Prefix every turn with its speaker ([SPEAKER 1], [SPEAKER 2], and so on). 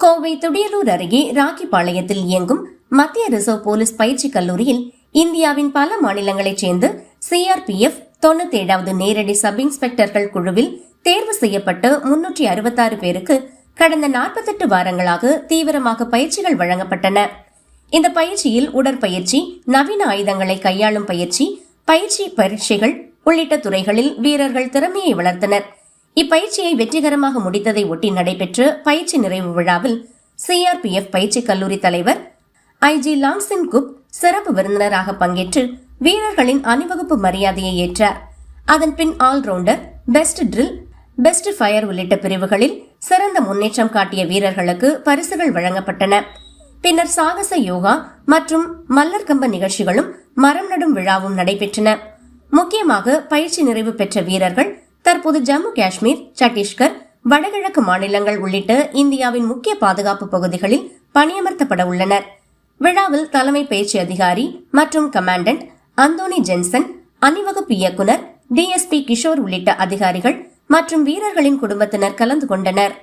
[SPEAKER 1] கோவை துடியலூர் அருகே ராக்கிபாளையத்தில் இயங்கும் மத்திய ரிசர்வ் போலீஸ் பயிற்சி கல்லூரியில் இந்தியாவின் பல மாநிலங்களைச் சேர்ந்து சிஆர்பிஎஃப் தொண்ணூத்தி ஏழாவது நேரடி சப் இன்ஸ்பெக்டர்கள் குழுவில் தேர்வு செய்யப்பட்டு முன்னூற்றி அறுபத்தாறு பேருக்கு கடந்த நாற்பத்தெட்டு வாரங்களாக தீவிரமாக பயிற்சிகள் வழங்கப்பட்டன. இந்த பயிற்சியில் உடற்பயிற்சி நவீன ஆயுதங்களை கையாளும் பயிற்சி பயிற்சி பரீட்சைகள் உள்ளிட்ட துறைகளில் வீரர்கள் திறமையை வளர்த்தனர். இப்பயிற்சியை வெற்றிகரமாக முடித்ததை ஒட்டி நடைபெற்ற பயிற்சி நிறைவு விழாவில் சிஆர்பிஎஃப் பயிற்சி கல்லூரி தலைவர் ஐஜி லாம்சின் குப் சிறப்பு விருந்தினராக பங்கேற்று வீரர்களின் அணிவகுப்பு மரியாதையை ஏற்றார். அதன் பின் all rounder best drill best fire உள்ளிட்ட பிரிவுகளில் சிறந்த முன்னேற்றம் காட்டிய வீரர்களுக்கு பரிசுகள் வழங்கப்பட்டன. பின்னர் சாகச யோகா மற்றும் மல்லர் கம்ப நிகழ்ச்சிகளும் மரம் நடும் விழாவும் நடைபெற்றன. முக்கியமாக பயிற்சி நிறைவு பெற்ற வீரர்கள் தற்போது ஜம்மு காஷ்மீர் சத்தீஸ்கர் வடகிழக்கு மாநிலங்கள் உள்ளிட்ட இந்தியாவின் முக்கிய பாதுகாப்பு பகுதிகளில் பணியமர்த்தப்பட உள்ளனர். விழாவில் தலைமை பயிற்சி அதிகாரி மற்றும் கமாண்டன்ட் அந்தோனி ஜென்சன் அணிவகுப்பு இயக்குனர் டிஎஸ்பி கிஷோர் உள்ளிட்ட அதிகாரிகள் மற்றும் வீரர்களின் குடும்பத்தினர் கலந்து கொண்டனர்.